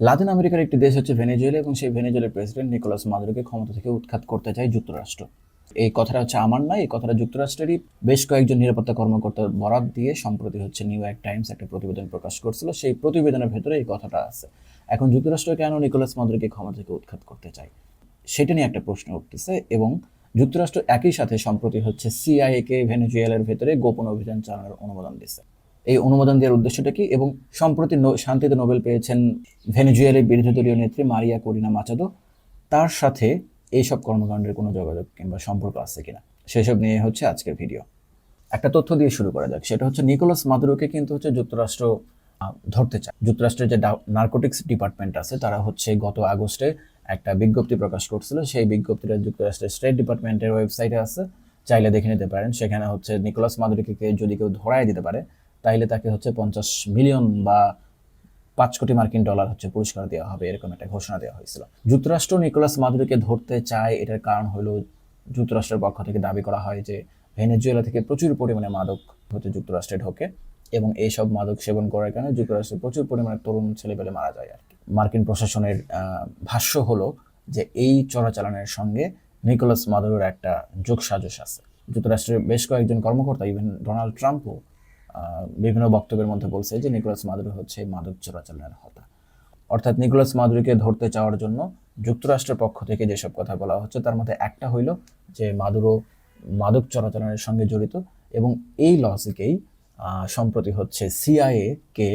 লাতিন আমেরিকার একটি দেশ হচ্ছে ভেনেজুয়েলা এবং সেই ভেনেজুয়েলার প্রেসিডেন্ট নিকোলাস মাদুরোকে ক্ষমতা থেকে উৎখাত করতে চায় যুক্তরাষ্ট্র। এই কথাটা হচ্ছে আমার নয়, এই কথাটা যুক্তরাষ্ট্রেরই। বেশ কয়েকজন নিরাপত্তা কর্মকর্তার বরাত দিয়ে সম্প্রতি হচ্ছে নিউ ইয়র্ক টাইমস একটা প্রতিবেদন প্রকাশ করছিল। সেই প্রতিবেদনের ভেতরে এই কথাটা আছে। এখন যুক্তরাষ্ট্র কেন নিকোলাস মাদুরোকে ক্ষমতা থেকে উৎখাত করতে চায়? সেটা নিয়ে একটা প্রশ্ন উঠতেছে এবং যুক্তরাষ্ট্র একই সাথে সম্প্রতি হচ্ছে সিআইএ কে ভেনেজুয়েলার ভেতরে গোপন অভিযান চালানোর অনুমোদন দিচ্ছে এই অনুমোদন দেওয়ার উদ্দেশ্যটা কি? এবং সম্প্রতি শান্তিতে নোবেল পেয়েছেন ভেনেজুয়েলের বিরোধী দলীয় নেত্রী মারিয়া করিনা মাচাদো। তার সাথে এইসব কর্মকাণ্ডের কোনো যোগাযোগ কিংবা সম্পর্ক আছে কিনা? সেসব নিয়ে হচ্ছে আজকের ভিডিও। একটা তথ্য দিয়ে শুরু করা যাক। সেটা হচ্ছে নিকোলাস মাদুরোকে কিন্তু হচ্ছে যুক্তরাষ্ট্র ধরতে চায়। যুক্তরাষ্ট্রের যে নার্কোটিক্স ডিপার্টমেন্ট আছে, তারা হচ্ছে গত আগস্টে একটা বিজ্ঞপ্তি প্রকাশ করছিল। সেই বিজ্ঞপ্তিটা যুক্তরাষ্ট্রের স্টেট ডিপার্টমেন্টের ওয়েবসাইটে আছে। চাইলে দেখে নিতে পারেন। সেখানে হচ্ছে নিকোলাস মাদুরোকে যদি কেউ ধরাই দিতে পারে তাইলে তাকে হচ্ছে পঞ্চাশ মিলিয়ন বা পাঁচ কোটি মার্কিন ডলার হচ্ছে পুরস্কার দেওয়া হবে, এরকম একটা ঘোষণা দেওয়া হয়েছিল। যুক্তরাষ্ট্র নিকোলাস মাদুরোকে ধরতে চায়, এটার কারণ হলো যুক্তরাষ্ট্রের পক্ষ থেকে দাবি করা হয় যে ভেনেজুয়েলা থেকে প্রচুর পরিমাণে মাদক হচ্ছে যুক্তরাষ্ট্রে ঢোকে এবং এইসব মাদক সেবন করার কারণে যুক্তরাষ্ট্রে প্রচুর পরিমাণে তরুণ ছেলেপেলে মারা যায় আর কি। মার্কিন প্রশাসনের ভাষ্য হলো যে এই চোরাচালানের সঙ্গে নিকোলাস মাদুরোর একটা যোগসাজশ আছে। যুক্তরাষ্ট্রের বেশ কয়েকজন কর্মকর্তা ইভেন ডোনাল্ড ট্রাম্পও বিভিন্ন বক্তব্যের মধ্যে বলছে যে নিকোলাস মাদুরো হচ্ছে মাদক চোরাচালানের হতা অর্থাৎ নিকোলাস মাদুরিকে ধরতে চাওয়ার জন্য যুক্তরাষ্ট্রের পক্ষ থেকে যেসব কথা বলা হচ্ছে, তার মধ্যে একটা হইল যে মাদুরো মাদক চোরাচালানের সঙ্গে জড়িত এবং এই লজিকেই সম্প্রতি হচ্ছে সিআইএ কে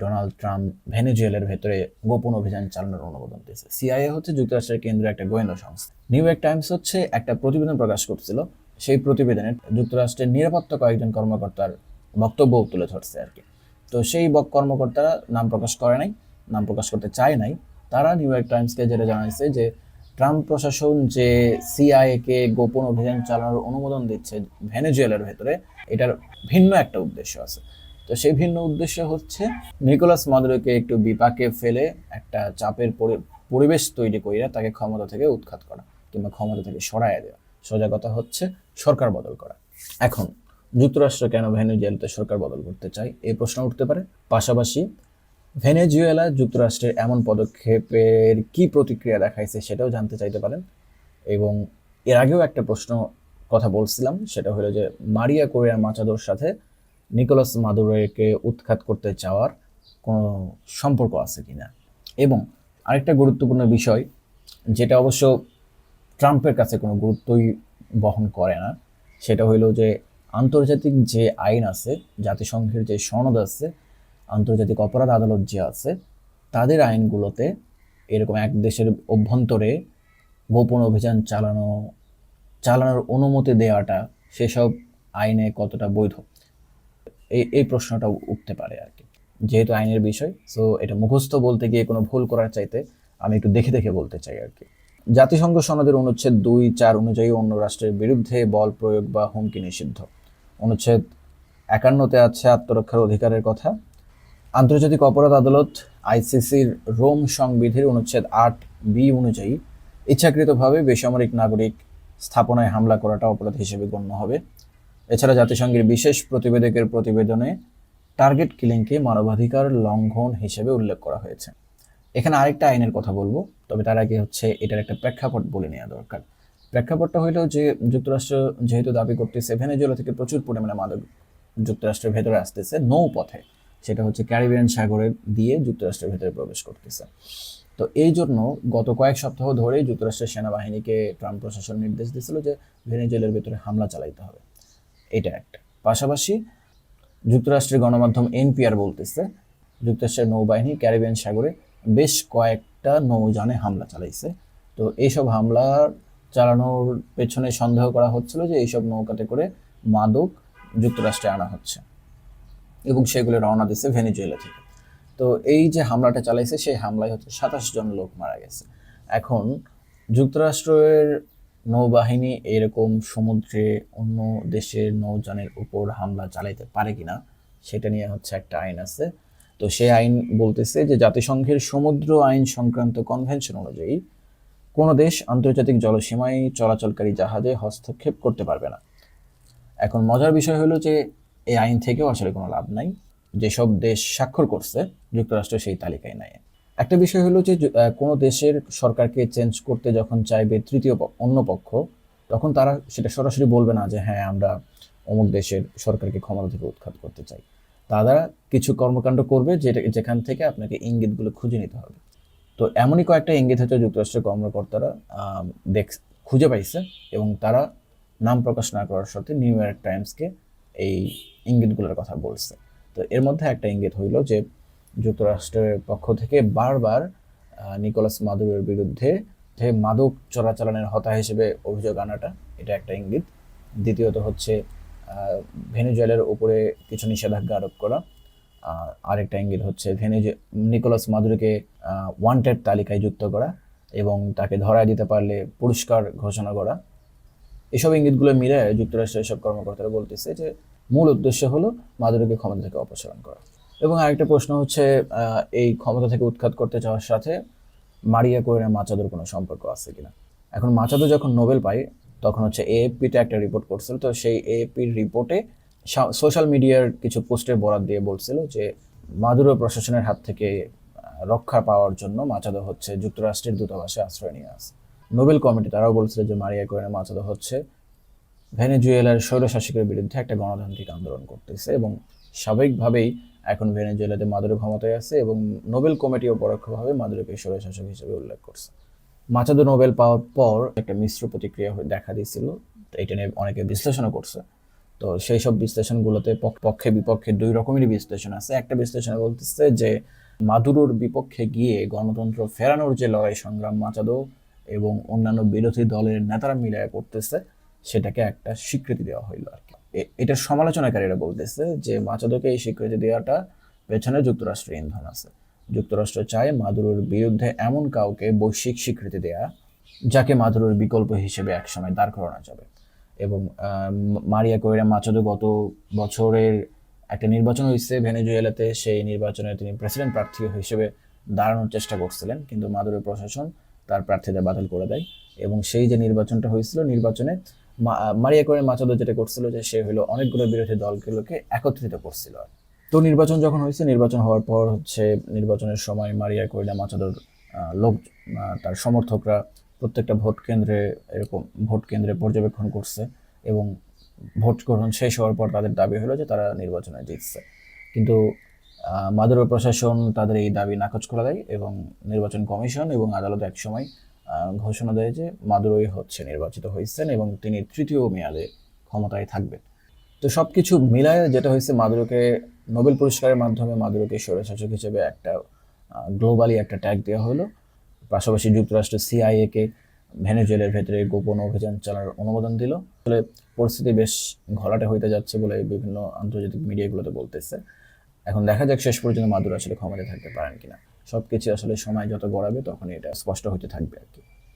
ডোনাল্ড ট্রাম্প ভেনেজুয়েলার ভেতরে গোপন অভিযান চালানোর অনুমোদন দিয়েছে। সিআইএ হচ্ছে যুক্তরাষ্ট্রের কেন্দ্রীয় একটা গোয়েন্দা সংস্থা। নিউ ইয়র্ক টাইমস হচ্ছে একটা প্রতিবেদন প্রকাশ করছিল। সেই প্রতিবেদনে যুক্তরাষ্ট্রের নিরাপত্তা কয়েকজন কর্মকর্তার বক্তব্য তুলে ধরছে আর কি। তো সেই কর্মকর্তারা নাম প্রকাশ করে নাই, নাম প্রকাশ করতে চায় নাই। তারা নিউ ইয়র্ক টাইমসকে যেটা জানাইছে যে, ট্রাম্প প্রশাসন যে সিআইএ কে গোপন অভিযান চালানোর অনুমোদন দিচ্ছে ভেনেজুয়েলার ভেতরে, এটার ভিন্ন একটা উদ্দেশ্য আছে। তো সেই ভিন্ন উদ্দেশ্য হচ্ছে নিকোলাস মাদুরোকে একটু বিপাকে ফেলে একটা চাপের পরি- পরিবেশ তৈরি কইরা তাকে ক্ষমতা থেকে উৎখাত করা কিংবা ক্ষমতা থেকে সরাইয়া দেওয়া। সোজা কথা হচ্ছে সরকার বদল করা। এখন যুক্তরাষ্ট্র কেন ভেনেজুয়েলাতে সরকার বদল করতে চায়? এই প্রশ্ন উঠতে পারে। পাশাপাশি, ভেনেজুয়েলা যুক্তরাষ্ট্রের এমন পদক্ষেপের কি প্রতিক্রিয়া দেখাইছে সেটাও জানতে চাইতে পারেন। এবং এর আগেও একটা প্রশ্ন কথা বলছিলাম, সেটা হলো যে মারিয়া কোরিয়ার মাচাদোর সাথে নিকোলাস মাদুরোকে উৎখাত করতে চাওয়ার কোনো সম্পর্ক আছে কি না এবং আরেকটা গুরুত্বপূর্ণ বিষয়, যেটা অবশ্য ট্রাম্পের কাছে কোনো গুরুত্বই বহন করে না, সেটা হইল যে আন্তর্জাতিক যে আইন আছে, জাতিসংঘের যে সনদ আছে, আন্তর্জাতিক অপরাধ আদালত যে আছে, তাদের আইনগুলোতে এরকম এক দেশের অভ্যন্তরে গোপন অভিযান চালানো, চালানোর অনুমতি দেওয়াটা, সেসব আইনে কতটা বৈধ? এই এই প্রশ্নটা উঠতে পারে আর কি। যেহেতু আইনের বিষয় সো এটা মুখস্থ বলতে গিয়ে কোনো ভুল করার চাইতে আমি একটু দেখে দেখে বলতে চাই আর কি। জাতিসংঘ সনদের অনুচ্ছেদ দুই চার অনুযায়ী অন্য রাষ্ট্রের বিরুদ্ধে বল প্রয়োগ বা হুমকি নিষিদ্ধ। অনুচ্ছেদ একান্নতে আছে আত্মরক্ষার অধিকারের কথা। আন্তর্জাতিক অপরাধ আদালত আইসিসির রোম সংবিধির অনুচ্ছেদ আট বি অনুযায়ী ইচ্ছাকৃতভাবে বেসামরিক নাগরিক স্থাপনায় হামলা করাটা অপরাধ হিসেবে গণ্য হবে। এছাড়া জাতিসংঘের বিশেষ প্রতিবেদকের প্রতিবেদনে টার্গেট কিলিংকে মানবাধিকার লঙ্ঘন হিসেবে উল্লেখ করা হয়েছে। এখানে আরেকটা আইনের কথা বলব, তবে তার আগে হচ্ছে এটার একটা প্রেক্ষাপট বলে নেওয়া দরকার। প্রেক্ষাপটটা হইল যে যুক্তরাষ্ট্র যেহেতু দাবি করতেছে, ভেনেজুয়েলা থেকে প্রচুর পরিমাণে মাদক যুক্তরাষ্ট্রের ভেতরে আসতেছে, নৌপথে। সেটা হচ্ছে ক্যারিবিয়ান সাগরে দিয়ে যুক্তরাষ্ট্রের ভেতরে প্রবেশ করতেছে। তো এই জন্য গত কয়েক সপ্তাহ ধরেই যুক্তরাষ্ট্রের সেনাবাহিনীকে ট্রাম্প প্রশাসন নির্দেশ দিয়েছিল যে ভেনেজুয়েলার ভেতরে হামলা চালাইতে হবে। এটা একটা। পাশাপাশি যুক্তরাষ্ট্রের গণমাধ্যম এনপিআর বলতেছে, যুক্তরাষ্ট্রের নৌবাহিনী ক্যারিবিয়ান সাগরে বেশ কয়েকটা নৌযানে হামলা চালাইছে। তো এইসব হামলা চালানোর পেছনে সন্দেহ করা হচ্ছিল যে এইসব নৌকাতে করে মাদক যুক্তরাষ্ট্রে আনা হচ্ছে এবং সেগুলো রওনা দিচ্ছে ভেনিজুয়েলা থেকে। তো এই যে হামলাটা চালাইছে, সেই হামলায় হচ্ছে সাতাশ জন লোক মারা গেছে। এখন যুক্তরাষ্ট্রের নৌবাহিনী এরকম সমুদ্রে অন্য দেশের নৌযানের উপর হামলা চালাইতে পারে কিনা, সেটা নিয়ে হচ্ছে একটা আইন আছে। তো সেই আইন বলতেছে যে জাতিসংঘের সমুদ্র আইন সংক্রান্ত কনভেনশন অনুযায়ী কোনো দেশ আন্তর্জাতিক জলসীমায় চলাচলকারী জাহাজে হস্তক্ষেপ করতে পারবে না। এখন মজার বিষয় হলো যে, এই আইন থেকেও আসলে কোনো লাভ নাই। যেসব দেশ স্বাক্ষর করছে, যুক্তরাষ্ট্র সেই তালিকায় নাই। একটা বিষয় হলো যে কোনো দেশের সরকারকে চেঞ্জ করতে যখন চাইবে তৃতীয় অন্য পক্ষ, তখন তারা সেটা সরাসরি বলবে না যে হ্যাঁ আমরা অমুক দেশের সরকারকে ক্ষমতা থেকে উৎখাত করতে চাই। তারা কিছু কর্মকাণ্ড করবে, যেটা, যেখান থেকে আপনাকে ইঙ্গিতগুলো খুঁজে নিতে হবে। তো এমনই কয়েকটা ইঙ্গিত হচ্ছে যুক্তরাষ্ট্রের কর্মকর্তারা দেখ, খুঁজে পাইছে এবং তারা নাম প্রকাশ না করার সাথে নিউ ইয়র্ক টাইমসকে এই ইঙ্গিতগুলোর কথা বলছে। তো এর মধ্যে একটা ইঙ্গিত হইল যে যুক্তরাষ্ট্রের পক্ষ থেকে বারবার নিকোলাস মাদুরের বিরুদ্ধে যে মাদক চোরাচালানের হতা হিসেবে অভিযোগ আনাটা, এটা একটা ইঙ্গিত। দ্বিতীয়ত হচ্ছে ভেনেজুয়েলার উপরে কিছু নিষেধাজ্ঞা আরোপ করা। আরেকটা ইঙ্গিত হচ্ছে ভেনেজু নিকোলাস মাদুরোকে ওয়ান্টেড তালিকায় যুক্ত করা এবং তাকে ধরায় দিতে পারলে পুরস্কার ঘোষণা করা। এসব ইঙ্গিতগুলো মিলে যুক্তরাষ্ট্রের সব কর্মকর্তারা বলতেছে যে মূল উদ্দেশ্য হলো মাদুরোকে ক্ষমতা থেকে অপসারণ করা। এবং আরেকটা প্রশ্ন হচ্ছে এই ক্ষমতা থেকে উৎখাত করতে যাওয়ার সাথে মারিয়া কোয়েনা মাচাদোর কোনো সম্পর্ক আছে কিনা? এখন মাচাদো যখন নোবেল পায়, তখন হচ্ছে এএফপিতে একটা রিপোর্ট করছিল, তো সেই এএফপির রিপোর্টে সোশ্যাল মিডিয়ার কিছু পোস্টের বরাদ দিয়ে বলছিল যে, মাদুরো প্রশাসনের হাত থেকে রক্ষা পাওয়ার জন্য মাচাদো হচ্ছে যুক্তরাষ্ট্রের দূতাবাসে আশ্রয় নিয়ে আসে নোবেল কমিটি তারাও বলছিল যে, মারিয়া কোয়েনা মাচাদো হচ্ছে ভেনেজুয়েলার স্বৈরশাসকের বিরুদ্ধে একটা গণতান্ত্রিক আন্দোলন করতেছে এবং স্বাভাবিকভাবেই এখন ভেনেজুয়েলাতে মাদুরো ক্ষমতায় আছে এবং নোবেল কমিটিও পরোক্ষভাবে মাদুরোকে স্বৈরশাসক হিসেবে উল্লেখ করছে। মাচাদো নোবেল পাওয়ার পর একটা মিশ্র প্রতিক্রিয়া দেখা দিয়েছিল, এটা নিয়ে অনেকে বিশ্লেষণও করছে। তো সেই সব বিশ্লেষণগুলোতে পক- পক্ষে, বিপক্ষে দুই রকমেরই বিশ্লেষণ আছে। একটা বিশ্লেষণ বলতেছে যে, মাদুরোর বিপক্ষে গিয়ে গণতন্ত্র ফেরানোর যে লড়াই সংগ্রাম মাচাদো এবং অন্যান্য বিরোধী দলের নেতারা মিলায় করতেছে, সেটাকে একটা স্বীকৃতি দেওয়া হইল আর কি। এটার সমালোচনাকারীরা বলতেছে যে, মাচাদোকে এই স্বীকৃতি দেওয়াটা পেছনে যুক্তরাষ্ট্রের ইন্ধন আছে। যুক্তরাষ্ট্র চায় মাদুরোর বিরুদ্ধে এমন কাউকে বৈশ্বিক স্বীকৃতি দেয়া, যাকে মাদুরোর বিকল্প হিসেবে একসময় দাঁড় করানো যাবে। এবং মারিয়া কোয়েরা মাচাদো গত বছরের একটা নির্বাচন হয়েছে ভেনেজুয়েলাতে, সেই নির্বাচনে তিনি প্রেসিডেন্ট প্রার্থী হিসেবে দাঁড়ানোর চেষ্টা করছিলেন। কিন্তু মাদুরোর প্রশাসন তার প্রার্থীদের বাতিল করে দেয় এবং সেই যে নির্বাচনটা হয়েছিল নির্বাচনে মারিয়া কোয়েরা মাচাদো যেটা করছিল যে সে হলো অনেকগুলো বিরোধী দলগুলোকে একত্রিত করছিল। তো নির্বাচন যখন হয়েছে, নির্বাচন হওয়ার পর হচ্ছে নির্বাচনের সময় মারিয়া কোয়েডা মাচাদোর লোক তার সমর্থকরা প্রত্যেকটা ভোট কেন্দ্রে এরকম ভোট কেন্দ্রে পর্যবেক্ষণ করছে এবং ভোট গ্রহণ শেষ হওয়ার পর তাদের দাবি হলো যে তারা নির্বাচনে জিতছে। কিন্তু মাদুরো প্রশাসন তাদের এই দাবি নাকচ করে দেয় এবং নির্বাচন কমিশন এবং আদালত একসময় ঘোষণা দেয় যে মাদুরোই হচ্ছে নির্বাচিত হয়েছেন এবং তিনি তৃতীয় মেয়াদে ক্ষমতায় থাকবেন। তো সব কিছু মিলায় যেটা হয়েছে, মাদুরোকে নোবেল পুরস্কারের মাধ্যমে মাদুরোকে স্বৈরশাসক হিসেবে একটা গ্লোবালি একটা ট্যাগ দেওয়া হলো। পাশাপাশি যুক্তরাষ্ট্র সিআইএ কে ভেনেজুয়েলার ভেতরে গোপন অভিযান চালানোর অনুমোদন দিল। ফলে পরিস্থিতি বেশ ঘোলাটে হইতে যাচ্ছে বলে বিভিন্ন আন্তর্জাতিক মিডিয়াগুলোতে বলতেছে। এখন দেখা যাক শেষ পর্যন্ত মাদুর আসলে ক্ষমতায় থাকতে পারেন কিনা। সবকিছু আসলে সময় যত গড়াবে তখন এটা স্পষ্ট হতে থাকবে আর কি।